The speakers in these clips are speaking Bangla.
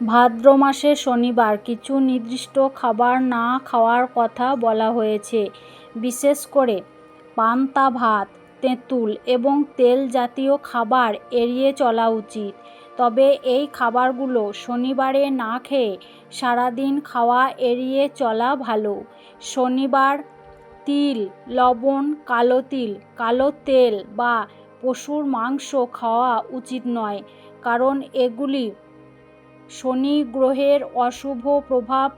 ভাদ্র মাসে শনিবার কিছু নির্দিষ্ট খাবার না খাওয়ার কথা বলা হয়েছে। বিশেষ করে পান্তা ভাত, তেঁতুল এবং তেল জাতীয় খাবার এড়িয়ে চলা উচিত। তবে এই খাবারগুলো শনিবারে না খেয়ে সারাদিন খাওয়া এড়িয়ে চলা ভালো। শনিবার তিল, লবণ, কালো তিল, কালো তেল বা পশুর মাংস খাওয়া উচিত নয়, কারণ এগুলি শনি গ্রহের অশুভ প্রভাব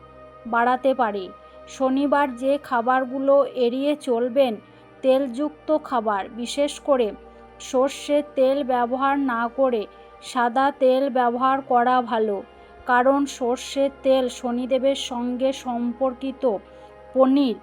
বাড়াতে পারে। শনিবার যে খাবারগুলো এড়িয়ে চলবেন, তেলযুক্ত খাবার, বিশেষ করে সর্ষের তেল ব্যবহার না করে সাদা তেল ব্যবহার করা ভালো। কারণ সর্ষের তেল শনিদেবের সঙ্গে সম্পর্কিত পনির।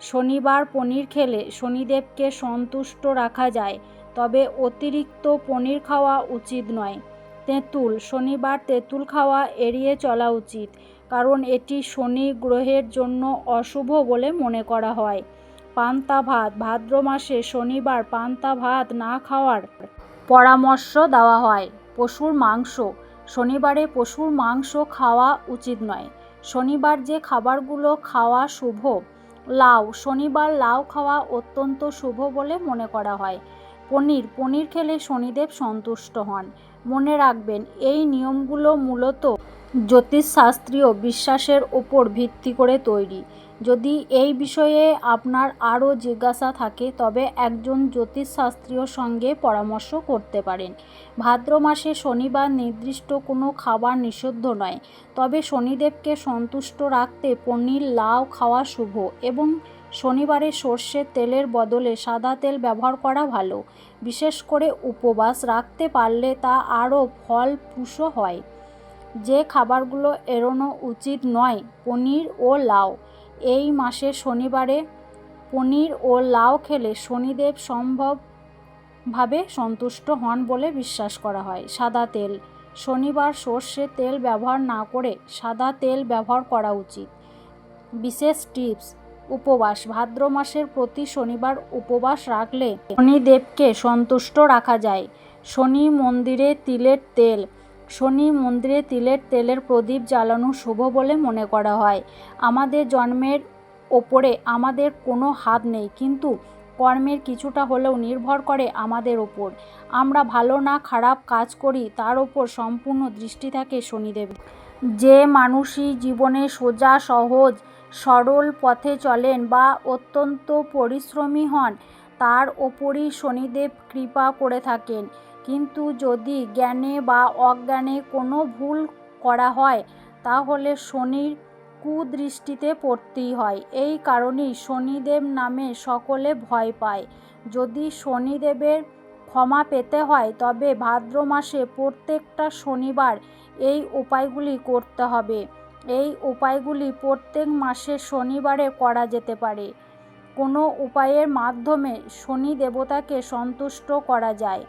শনিবার পনির খেলে শনিদেবকে সন্তুষ্ট রাখা যায়, তবে অতিরিক্ত পনির খাওয়া উচিত নয়। তেঁতুল, শনিবার তেঁতুল খাওয়া এড়িয়ে চলা উচিত, কারণ এটি শনি গ্রহের জন্য অশুভ বলে মনে করা হয়। পান্তা ভাত, ভাদ্র মাসে শনিবার পান্তা ভাত না খাওয়ার পরামর্শ দেওয়া হয়। পশুর মাংস, শনিবারে পশুর মাংস খাওয়া উচিত নয়। শনিবার যে খাবারগুলো খাওয়া শুভ, লাউ, শনিবার লাউ খাওয়া অত্যন্ত শুভ বলে মনে করা হয়। পনির পনির খেলে শনিদেব সন্তুষ্ট হন। মনে রাখবেন, এই নিয়মগুলো মূলত জ্যোতিষশাস্ত্রীয় বিশ্বাসের ওপর ভিত্তি করে তৈরি। যদি এই বিষয়ে আপনার আরও জিজ্ঞাসা থাকে, তবে একজন জ্যোতিষশাস্ত্রীয় সঙ্গে পরামর্শ করতে পারেন। ভাদ্র মাসে শনিবার নির্দিষ্ট কোনো খাবার নিষিদ্ধ নয়, তবে শনিদেবকে সন্তুষ্ট রাখতে পনির লাউ খাওয়া শুভ এবং শনিবারে সর্ষের তেলের বদলে সাদা তেল ব্যবহার করা ভালো। বিশেষ করে উপবাস রাখতে পারলে তা আরও ফলপ্রসূ হয়। যে খাবারগুলো এড়োনো উচিত নয়, পনির ও লাউ। এই মাসে শনিবারে পনির ও লাউ খেলে শনিদেব সম্ভবভাবে সন্তুষ্ট হন বলে বিশ্বাস করা হয়। সাদা তেল, শনিবার সর্ষের তেল ব্যবহার না করে সাদা তেল ব্যবহার করা উচিত। বিশেষ টিপস উপবাস। ভাদ্র মাসের প্রতি শনিবার উপবাস রাখলে শনিদেবকে সন্তুষ্ট রাখা যায়। শনি মন্দিরে তিলের তেল। শনি মন্দিরে তিলের তেলের প্রদীপ জ্বালানো শুভ বলে মনে করা হয়। আমাদের জন্মের ওপরে আমাদের কোনো হাত নেই, কিন্তু কর্মের কিছুটা হলেও নির্ভর করে আমাদের ওপর। আমরা ভালো না খারাপ কাজ করি, তার ওপর সম্পূর্ণ দৃষ্টি থাকে শনিদেবের। যে মানুষই জীবনে সোজা, সহজ সরল পথে চলেন বা অত্যন্ত পরিশ্রমী হন, তার ওপরই শনিদেব কৃপা করে থাকেন। কিন্তু যদি জ্ঞানে বা অজ্ঞানে কোনো ভুল করা হয়, তাহলে শনির কুদৃষ্টিতে পড়তেই হয়। এই কারণেই শনিদেব নামে সকলে ভয় পায়। যদি শনিদেবের ক্ষমা পেতে হয়, তবে ভাদ্র মাসে প্রত্যেকটা শনিবার এই উপায়গুলি করতে হবে। এই উপায়গুলি প্রত্যেক মাসে শনিবারে করা যেতে পারে। কোনো উপায়ের মাধ্যমে শনি দেবতাকে সন্তুষ্ট করা যায়।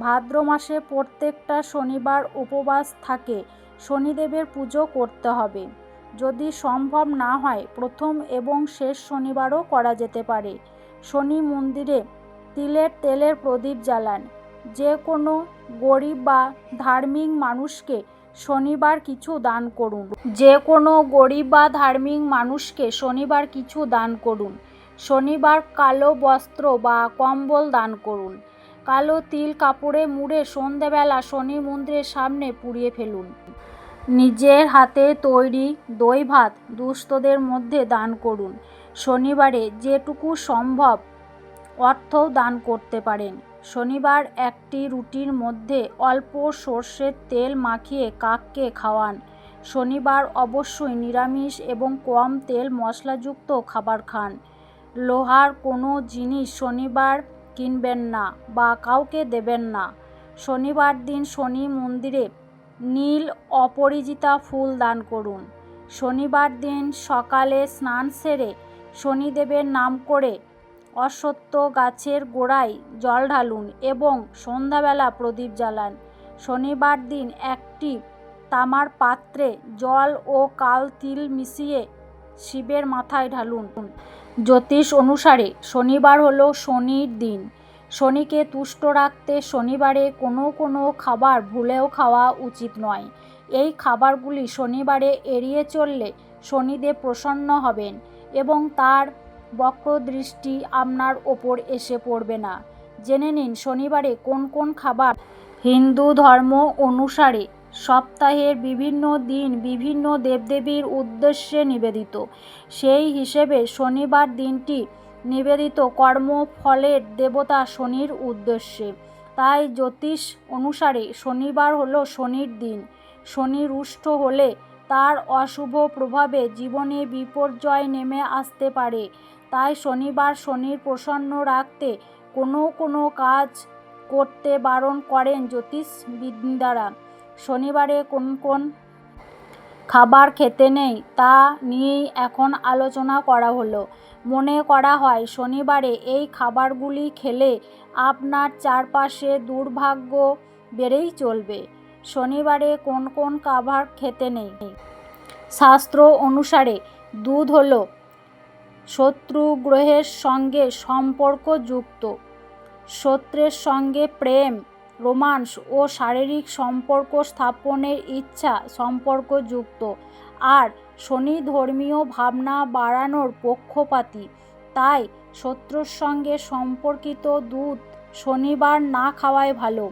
ভাদ্র মাসে প্রত্যেকটা শনিবার উপবাস থাকে, শনিদেবের পুজো করতে হবে। যদি সম্ভব না হয়, প্রথম এবং শেষ শনিবারও করা যেতে পারে। শনি মন্দিরে তিলের তেলের প্রদীপ জ্বালান। যে কোনো গরিব বা ধার্মিক মানুষকে শনিবার কিছু দান করুন। যে কোনো গরিব বা ধার্মিক মানুষকে শনিবার কিছু দান করুন। শনিবার কালো বস্ত্র বা কম্বল দান করুন। কালো তিল কাপড়ে মুড়ে সন্ধেবেলা শনি মন্দিরের সামনে পুড়িয়ে ফেলুন। নিজের হাতে তৈরি দই ভাত দুস্থদের মধ্যে দান করুন। শনিবারে যেটুকু সম্ভব অর্থও দান করতে পারেন। শনিবার একটি রুটির মধ্যে অল্প সর্ষের তেল মাখিয়ে কাককে খাওয়ান। শনিবার অবশ্যই নিরামিষ এবং কম তেল মশলাযুক্ত খাবার খান। লোহার কোনো জিনিস শনিবার কিনবেন না বা কাউকে দেবেন না। শনিবার দিন শনি মন্দিরে নীল অপরিচিতা ফুল দান করুন। শনিবার দিন সকালে স্নান সেরে শনিদেবের নাম করে অশ্বত্থ গাছের গোড়ায় জল ঢালুন এবং সন্ধ্যাবেলা প্রদীপ জ্বালান। শনিবার দিন একটি তামার পাত্রে জল ও কাল তিল মিশিয়ে শিবের মাথায় ঢালুন। জ্যোতিষ অনুসারে শনিবার হলো শনির দিন। শনিকে তুষ্ট রাখতে শনিবারে কোনো কোনো খাবার ভুলেও খাওয়া উচিত নয়। এই খাবারগুলি শনিবারে এড়িয়ে চললে শনিদেব প্রসন্ন হবেন এবং তার বক্রদৃষ্টি আপনার ওপর এসে পড়বে না। জেনে নিন শনিবারে কোন কোন খাবার হিন্দু ধর্ম অনুসারে সপ্তাহের বিভিন্ন দিন বিভিন্ন দেবদেবীর উদ্দেশ্যে নিবেদিত। সেই হিসেবে শনিবার দিনটি নিবেদিত কর্মফলের দেবতা শনির উদ্দেশ্যে। তাই জ্যোতিষ অনুসারে শনিবার হলো শনির দিন। শনি রুষ্ট হলে তার অশুভ প্রভাবে জীবনে বিপর্যয় নেমে আসতে পারে। তাই শনিবার শনির প্রসন্ন রাখতে কোনো কোনো কাজ করতে বারণ করেন জ্যোতিষবিদ্যারা শনিবারে কোন কোন খাবার খেতে নেই তা নিয়েই এখন আলোচনা করা হলো। মনে করা হয়, শনিবারে এই খাবারগুলি খেলে আপনার চারপাশে দুর্ভাগ্য বেড়েই চলবে। শনিবারে কোন কোন খাবার খেতে নেই। শাস্ত্র অনুসারে দুধ হলো শত্রু গ্রহের সঙ্গে সম্পর্কযুক্ত। শত্রের সঙ্গে প্রেম, রোমান্স ও শারীরিক সম্পর্ক স্থাপনের ইচ্ছা সম্পর্কযুক্ত। আর শনি ধর্মীয় ভাবনা বাড়ানোর পক্ষপাতী। তাই শত্রুর সঙ্গে সম্পর্কিত দুধ শনিবার না খাওয়াই ভালো।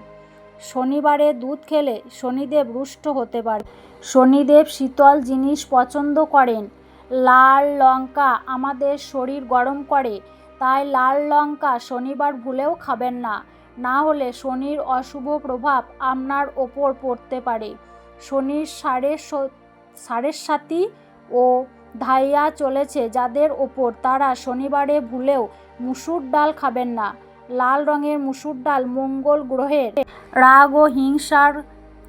শনিবারে দুধ খেলে শনিদেব রুষ্ট হতে পারে। শনিদেব শীতল জিনিস পছন্দ করেন। লাল লঙ্কা আমাদের শরীর গরম করে, তাই লাল লঙ্কা শনিবার ভুলেও খাবেন না। না হলে শনির অশুভ প্রভাব আপনার ওপর পড়তে পারে। শনির সাড়ে সাড়ে সাথী ও ধাইয়া চলেছে যাদের ওপর। তারা শনিবারে ভুলেও মুসুর ডাল খাবেন না। লাল রঙের মুসুর ডাল মঙ্গল গ্রহের রাগ ও হিংসার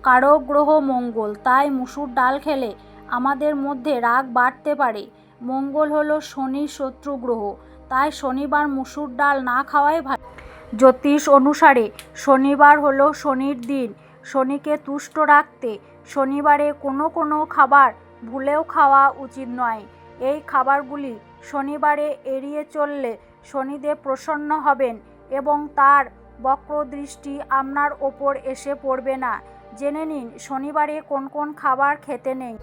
কারক গ্রহ মঙ্গল। তাই মুসুর ডাল খেলে আমাদের মধ্যে রাগ বাড়তে পারে। মঙ্গল হলো শনির শত্রু গ্রহ। তাই শনিবার মুসুর ডাল না খাওয়াই ভালো। জ্যোতিষ অনুসারে শনিবার হলো শনির দিন। শনিকে তুষ্ট রাখতে শনিবারে কোনো কোনো খাবার ভুলেও খাওয়া উচিত নয়। এই খাবারগুলি শনিবারে এড়িয়ে চললে শনিদেব প্রসন্ন হবেন। এবং তার বক্রদৃষ্টি আপনার ওপর এসে পড়বে না। জেনে নিন, শনিবারে কোন কোন খাবার খেতে নেই।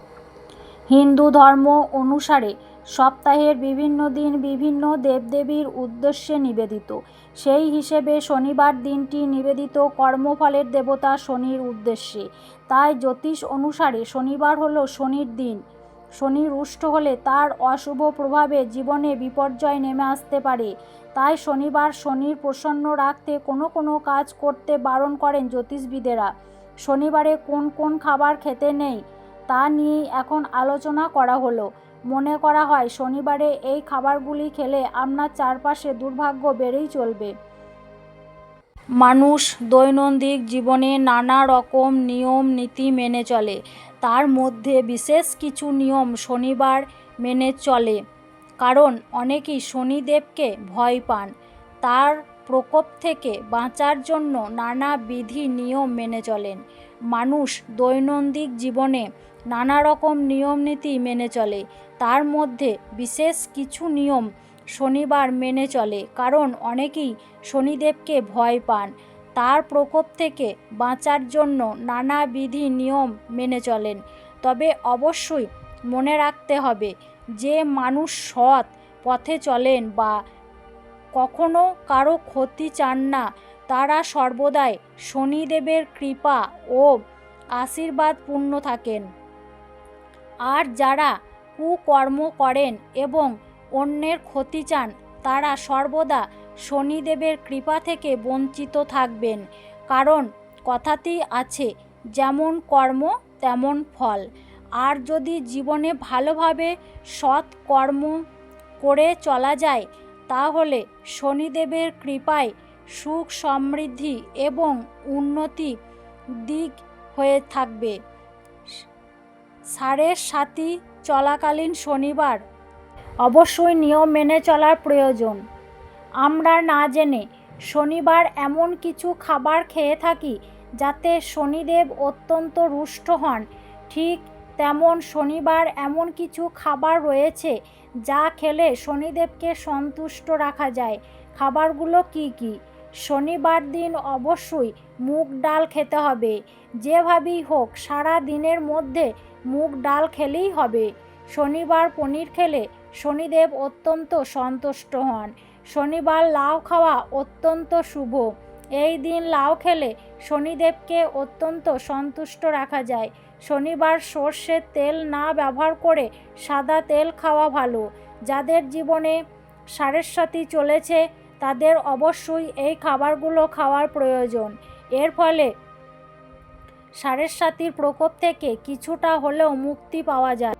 হিন্দু ধর্ম অনুসারে সপ্তাহের বিভিন্ন দিন বিভিন্ন দেবদেবীর উদ্দেশ্যে নিবেদিত। সেই হিসেবে শনিবার দিনটি নিবেদিত কর্মফলের দেবতা শনির উদ্দেশ্যে। তাই জ্যোতিষ অনুসারে শনিবার হলো শনির দিন। শনি রুষ্ট হলে তার অশুভ প্রভাবে জীবনে বিপর্যয় নেমে আসতে পারে। তাই শনিবার শনির প্রসন্ন রাখতে কোনো কোনো কাজ করতে বারণ করেন জ্যোতিষবিদেরা। শনিবারে কোন কোন খাবার খেতে নেই তা নিয়েই এখন আলোচনা করা হলো। মনে করা হয় শনিবারে এই খাবারগুলি খেলে আপনার চারপাশে দুর্ভাগ্য বেড়েই চলবে। মানুষ দৈনন্দিন জীবনে নানা রকম নিয়ম, নীতি মেনে চলে। তার মধ্যে বিশেষ কিছু নিয়ম শনিবার মেনে চলে। কারণ অনেকেই শনিদেবকে ভয় পান। তার প্রকোপ থেকে বাঁচার জন্য নানা বিধি নিয়ম মেনে চলেন। মানুষ দৈনন্দিন জীবনে নানা রকম নিয়ম, নীতি মেনে চলে। তার মধ্যে বিশেষ কিছু নিয়ম শনিবার মেনে চলে, কারণ অনেকেই শনিদেবকে ভয় পান। তার প্রকোপ থেকে বাঁচার জন্য নানা বিধি নিয়ম মেনে চলেন। তবে অবশ্যই মনে রাখতে হবে, যে মানুষ সৎ পথে চলেন বা কখনো কারও ক্ষতি চান না, তারা সর্বদাই শনিদেবের কৃপা ও আশীর্বাদ পূর্ণ থাকেন। আর যারা কুকর্ম করেন এবং অন্যের ক্ষতি চান, তারা সর্বদা শনিদেবের কৃপা থেকে বঞ্চিত থাকবেন। কারণ কথাতেই আছে, যেমন কর্ম, তেমন ফল। আর যদি জীবনে ভালোভাবে সৎ কর্ম করে চলা যায়, তাহলে শনিদেবের কৃপায় সুখ সমৃদ্ধি এবং উন্নতি দিক হয়ে থাকবে। সাড়ে সাথী চলাকালীন শনিবার অবশ্যই নিয়ম মেনে চলার প্রয়োজন। আমরা না জেনে শনিবার এমন কিছু খাবার খেয়ে থাকি যাতে শনিদেব অত্যন্ত রুষ্ট হন। ঠিক তেমন শনিবার এমন কিছু খাবার রয়েছে যা খেলে শনিদেবকে সন্তুষ্ট রাখা যায়। খাবারগুলো কি কি? শনিবার দিন অবশ্যই মুগ ডাল খেতে হবে। যেভাবেই হোক, সারা দিনের মধ্যে মুগ ডাল খেলেই হবে। শনিবার পনির খেলে শনিদেব অত্যন্ত সন্তুষ্ট হন। শনিবার লাউ খাওয়া অত্যন্ত শুভ। এই দিন লাউ খেলে শনিদেবকে অত্যন্ত সন্তুষ্ট রাখা যায়। শনিবার সর্ষের তেল না ব্যবহার করে সাদা তেল খাওয়া ভালো। যাদের জীবনে সাথী চলেছে, তাদের অবশ্যই এই খাবারগুলো খাওয়ার প্রয়োজন। এর ফলে সারের সাথীর প্রকোপ থেকে কিছুটা হলেও মুক্তি পাওয়া যায়।